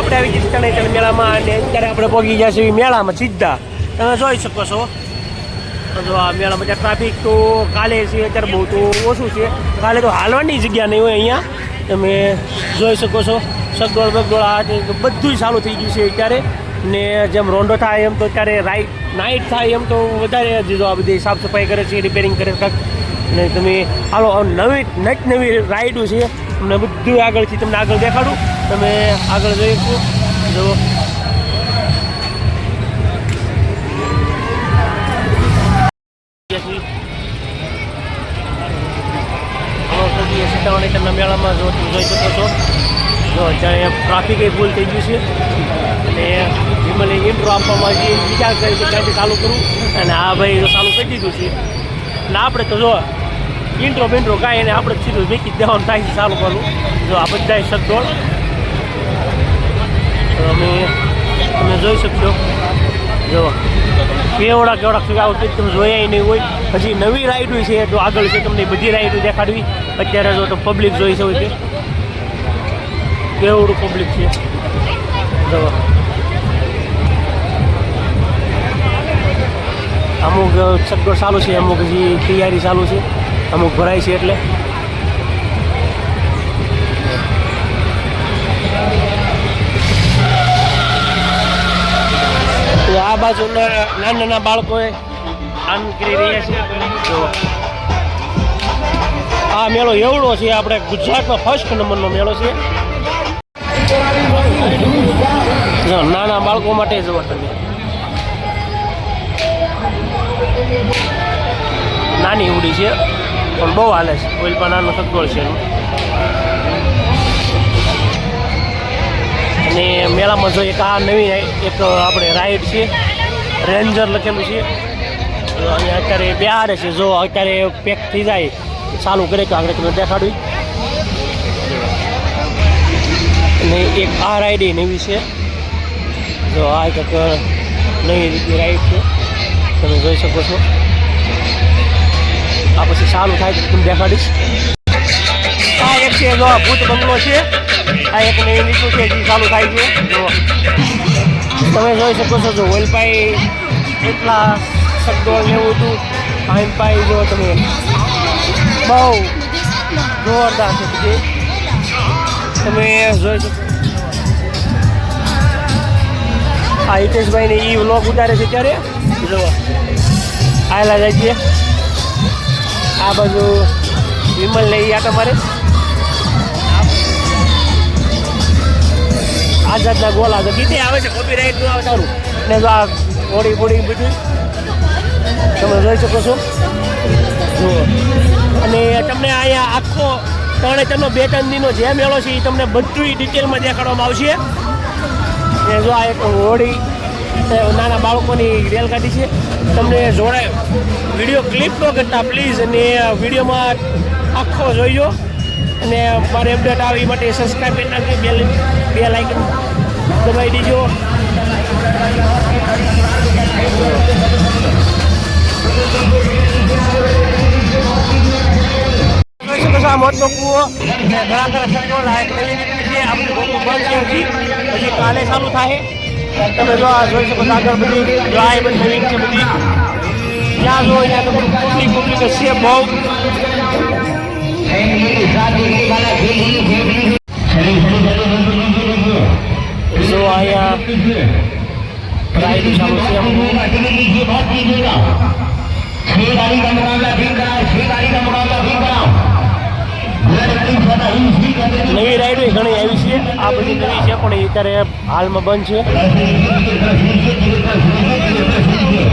આપણે આવી જઈએ તણેતર મેળામાં અને અત્યારે આપણે પહોંચી ગયા છીએ મેળામાં સીધા. તમે જોઈ શકો છો. જો આ મેળામાં ત્યાં ટ્રાફિક તો કાલે છે, અત્યારે બહુ તો ઓછું છે. કાલે તો હાલવાની જગ્યા નહીં હોય અહીંયા. તમે જોઈ શકો છો. સગવડ બગવડ આ બધું ચાલુ થઈ ગયું છે અત્યારે. ને જેમ રોંડો થાય એમ તો અત્યારે રાઈટ નાઇટ થાય એમ તો વધારે જો આ બધી સાફ સફાઈ કરે છે રિપેરિંગ કરે છે ને તમે હાલો નવી નટ નવી રાઈડો છે. તમને બધું આગળથી તમને આગળ દેખાડું. તમે આગળ જોઈ જુઓ સીતાવાણી તમને મેળામાં જો. જોઈ શકો છો જો જ્યાં ટ્રાફિક એ ફૂલ થઈ ગયું છે. અને વિમલે ઇન્ટ્રો આપવામાં જે વિચાર કરે છે, ક્યાંથી ચાલુ કરું? અને આ ભાઈ ચાલુ કરી દીધું છે. અને આપણે તો જો ઇન્ટ્રો બિન્ટ્રો કાંઈ એને આપણે સીધું જ દેવાનું થાય છે ચાલુ કરવું. જો આ બધા સગદોળ અમે તમે જોઈ શકશો. જો. કેવડા કેવડા કંઈક તમે જોયા નહીં હોય. હજી નવી રાઈડો છે તો આગળ છે તમને બધી રાઈડો દેખાડવી. અત્યારે જો તો પબ્લિક જોઈ છે હોય કેવડું પબ્લિક છે. જો. અમુક સગડો ચાલુ છે, અમુક હજી તૈયારી ચાલુ છે. અમુક ભરાય છે એટલે. તો આ બાજુના નાના નાના બાળકોએ આમ કરી રહ્યા છે. આ મેળો એવડો છે, આપણે ગુજરાતમાં ફર્સ્ટ નંબરનો મેળો છે. નાના બાળકો માટે જવા તમે. નાની ઉડી છે. પણ બહુ હાલે છે. ઓઇલમાં નાનો સગવડ છે અને મેળામાં જો એક આ નવી એક આપણે રાઈડ છે, રેન્જર લખેલું છે. અને અત્યારે બિહારે છે. જો અત્યારે પેક થઈ જાય, ચાલુ કરે તો આગળ તમને દેખાડવી અને એક આ રાઈડ નવી છે. જો આ એક નવી રીતની રાઈડ છે. તમે જોઈ શકો છો. ચાલુ થાય તો તમને દેખાડીશ આ એક છે જો ભૂત બંગલો છે. આ એક નવી નીચું છે, જે ચાલુ થાય છે. તમે જોઈ શકો છો જો, વેલપાઈ એટલા શબ્દો એવું હતું. આઈમ પાઈ જો તમે. બહુ જોરદાર છે તમે જોઈ શકો આ હિતેશભાઈને એ વ્લોગ ઉતારે છે ત્યારે. જો. આયેલા જાય છે આ બાજુ વિમલ લઈ આ તમારે. આઝાદના ગોલા તો કીધે આવે છે કોપીરાઇટનું આવે તારું ને જો આ ઓડી બોડી બધું, તમે જોઈ શકો છો. જુઓ. અને તમને અહીંયા આખો ત્રણે ત્રણનો બે ત્રણ દિનો જે મેળો છે, એ તમને બધું ડિટેલમાં દેખાડવામાં આવશે. ને જો આ એક એ નાના બાળકોની રેલગાડી છે. તમને જોડાય. વીડિયો ક્લિપ ન કરતા પ્લીઝ અને વિડીયોમાં આખો જોઈજો. અને મારે અપડેટ આવે એ માટે સબસ્ક્રાઈબ કરી નાખજો, બે બે લાઇકન દબાવી દીજો. આ મોટનો કૂવો ઘણા સર્કલ લાયક છે. આપણે બંધ છે. હજી કાલે ચાલુ થાય. તમે જો આ જોઈ શકો છો આગળ બધી ડ્રાય બધી નવીન છે બધી જ્યાં જો ત્યાં તો પબ્લિક પબ્લિક છે બહુ જો અહીંયા રાઈડ ચાલુ છે અમુક छह गाड़ी का मुकाबला फिर कराओ छह गाड़ी का मुकाबला फिर कराओ નવી રાઈડો ઘણી આવી છે. આ બધી નવી છે, પણ એ અત્યારે હાલમાં બંધ છે.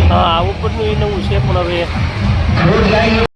હા ઉપરનું એ નવું છે, પણ હવે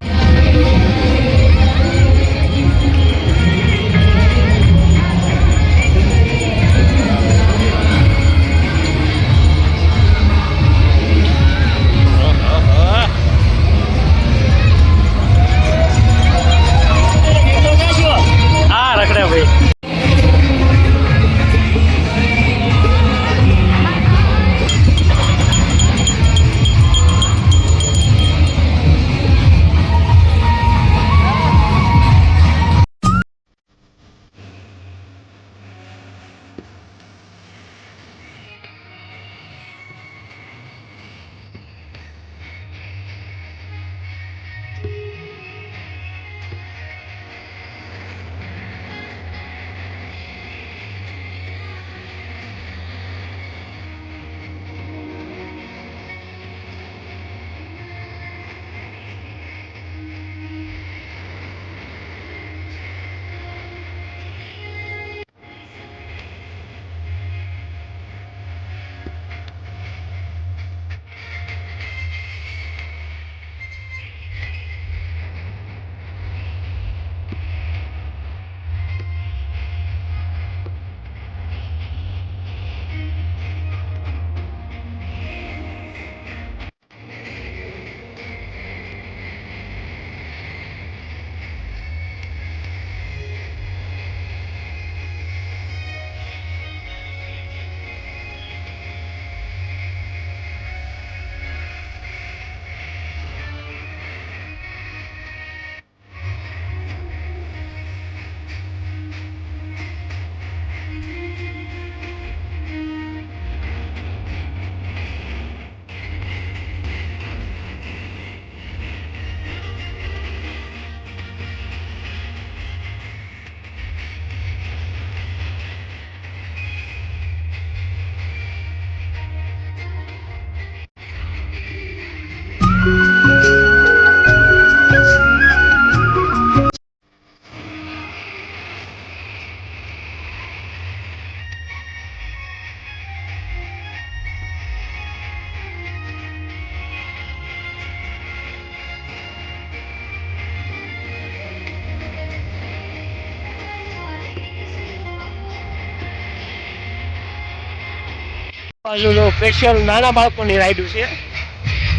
બાજુ સ્પેશિયલ નાના બાળકોની રાઈડું છે.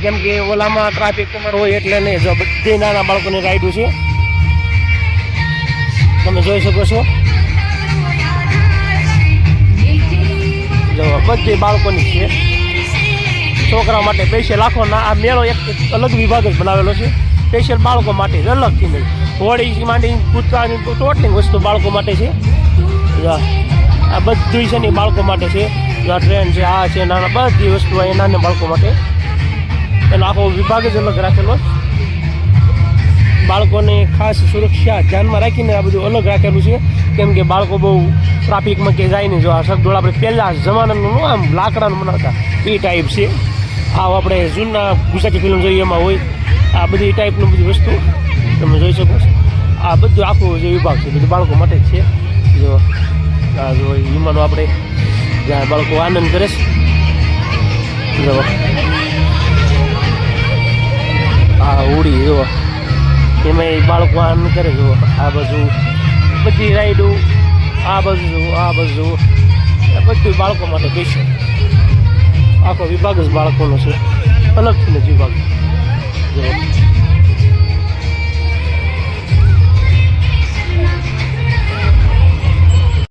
જેમ કે ઓલામાં ટ્રાફિક તમારે હોય એટલે નહીં, જો બધી નાના બાળકોની રાઈડું છે. તમે જોઈ શકો છો. જો બધી બાળકોની છે. છોકરા માટે સ્પેશિયલ આખો આ મેળો એક અલગ વિભાગ જ બનાવેલો છે. સ્પેશિયલ બાળકો માટે અલગથી નહીં. હોળી, માંડી કૂદકાની ટોટલી વસ્તુ બાળકો માટે છે. આ બધું છે ને બાળકો માટે છે. આ છે આ છે, નાના બધી વસ્તુ અહીં નાના બાળકો માટે. એનો આખો વિભાગ જ અલગ રાખેલો બાળકોને ખાસ સુરક્ષા ધ્યાનમાં રાખીને આ બધું અલગ રાખેલું છે. કેમ કે બાળકો બહુ ટ્રાફિકમાં કે જાય નહીં, જો આ શબ્દોળ આપણે પહેલાં જમાનાનું આમ લાકડાનું બનાવતા, એ ટાઈપ છે. આ આપણે જૂના ગુજરાતી ફિલ્મ જોઈએ એમાં હોય, આ બધી ટાઈપનું બધી વસ્તુ. તમે જોઈ શકો છો. આ બધું આખું જે વિભાગ છે બધું બાળકો માટે જ છે. જો, આ જો વિમાનો આપણે જ્યાં બાળકો આનંદ કરે છે જો આ ઉડી જો એમાં બાળકો આનંદ કરે જો આ બાજુ બધી રાઈડો આ બાજુ જુઓ આ બાજુ જુઓ બધું બાળકો માટે બેસે આખો વિભાગ જ બાળકોનો છે અલગથી જ વિભાગ જો